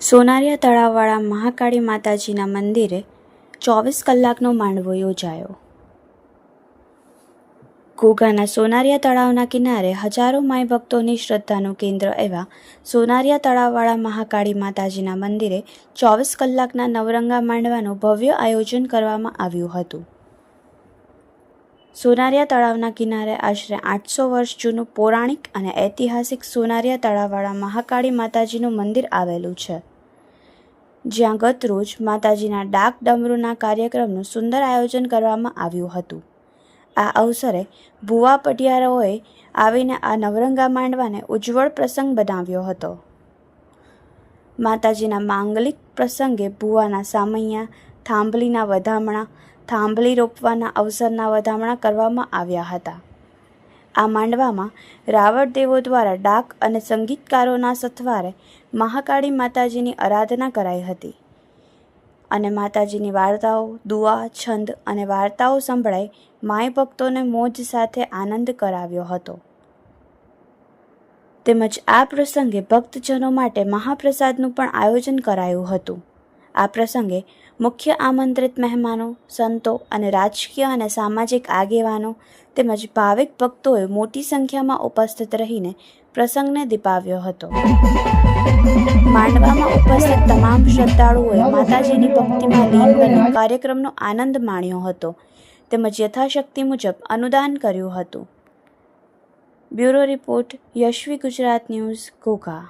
સોનારિયા તળાવવાળા મહાકાળી માતાજીના મંદિરે ચોવીસ કલાકનો માંડવો યોજાયો. ઘોઘાના સોનારિયા તળાવના કિનારે હજારો માય ભક્તોની શ્રદ્ધાનું કેન્દ્ર એવા સોનારિયા તળાવવાળા મહાકાળી માતાજીના મંદિરે ચોવીસ કલાકના નવરંગા માંડવાનું ભવ્ય આયોજન કરવામાં આવ્યું હતું. સોનારિયા તળાવના કિનારે આશરે આઠસો વર્ષ જૂનું પૌરાણિક અને ઐતિહાસિક સોનારિયા તળાવવાળા મહાકાળી માતાજીનું મંદિર આવેલું છે. જ્યાં ગત રોજ માતાજીના ડાક ડમરૂના કાર્યક્રમનું સુંદર આયોજન કરવામાં આવ્યું હતું. આ અવસરે ભુવા પટિયારાઓએ આવીને આ નવરંગા માંડવાને ઉજ્જવળ પ્રસંગ બનાવ્યો હતો. માતાજીના માંગલિક પ્રસંગે ભુવાના સામૈયા, થાંભલીના વધામણા થાંભલી રોપવાના અવસરના વધામણા કરવામાં આવ્યા હતા. આ માંડવામાં રાવળ દેવો દ્વારા ડાક અને સંગીતકારોના સથવારે મહાકાળી માતાજીની આરાધના કરાઈ હતી. અને માતાજીની વાર્તાઓ, દુઆ, છંદ અને વાર્તાઓ સંભળાઈ માય ભક્તોને મોજ સાથે આનંદ કરાવ્યો હતો. તેમજ આ પ્રસંગે ભક્તજનો માટે મહાપ્રસાદનું પણ આયોજન કરાયું હતું. આ પ્રસંગે મુખ્ય આમંત્રિત મહેમાનો, સંતો અને રાજકીય અને સામાજિક આગેવાનો તેમજ ભાવિક ભક્તોએ મોટી સંખ્યામાં ઉપસ્થિત રહીને પ્રસંગને દીપાવ્યો હતો. માંડવામાં ઉપસ્થિત તમામ શ્રદ્ધાળુઓએ માતાજીની ભક્તિમાં લીન બની કાર્યક્રમનો આનંદ માણ્યો હતો તેમજ યથાશક્તિ મુજબ અનુદાન કર્યું હતું. Bureau report, Yashvi Gujarat news, Ghogha.